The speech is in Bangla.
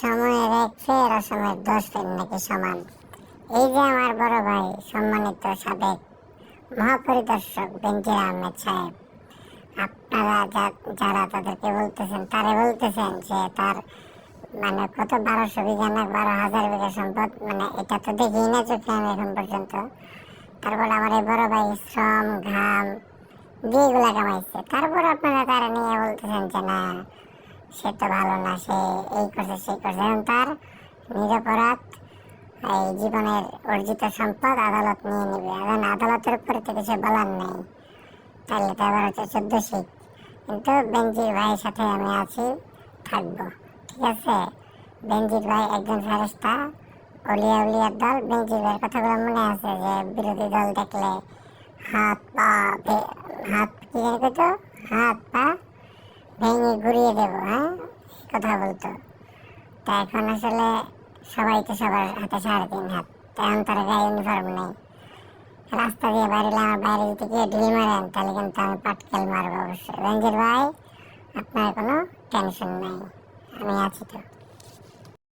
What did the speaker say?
সময়ের এক ফের অসময়ের দশ ফের নাকি সমান। এই যে আমার বড় ভাই, সম্মানিত সাবেক মহাপরিদর্শক বেঞ্জির আহমেদ সাহেব, আপনারা যারা তাদেরকে বলতেছেন, তারে বলতেছেন যে তার মানে কত বারোশো বিঘা না বারো হাজার বিঘা সম্পদ মানে এটা তো দেখি না চোখে আমি এখন পর্যন্ত। তারপর আমার এই বড় ভাই শ্রম, ঘাম দিয়ে এগুলা কামাইছে, তারপর আপনারা তারা নিয়ে বলতেছেন যে না সে তো ভালো না, সে এই করছে, সেই করছে। এখন তার নিরপরাধ এই জীবনের অর্জিত সম্পদ আদালত নিয়ে নেবে। এখন আদালতের উপরে তো কিছু বলার নেই। তাহলে তো আবার হচ্ছে চোদ্দ শিখ। কিন্তু বেঞ্জির ভাইয়ের সাথে আমি আছি, থাকব। ঠিক আছে? বেঞ্জির ভাই একজন ফেরেস্তা অলিয়া উলিয়ার দল। বেঞ্জির ভাইয়ের কথাগুলো মনে আছে যে, বিরোধী দল দেখলে হাত পা হাত কি জানি কইতো? হাত পা ভেঙে ঘুরিয়ে দেবো হ্যাঁ? কথা বলতো। তা এখন আসলে সবাই তো সবার হাতে সাড়ে তিন হাত তেমন তার গায়ে ইউনিফর্ম নেই। রাস্তা দিয়ে বাড়িলে আমার বাইরে যদি কেউ ঢিল মারেন তাহলে কিন্তু আমি পাটকেল মারবো অবশ্যই। রঞ্জির ভাই, আপনার কোনো টেনশন নাই, আমি আছি তো।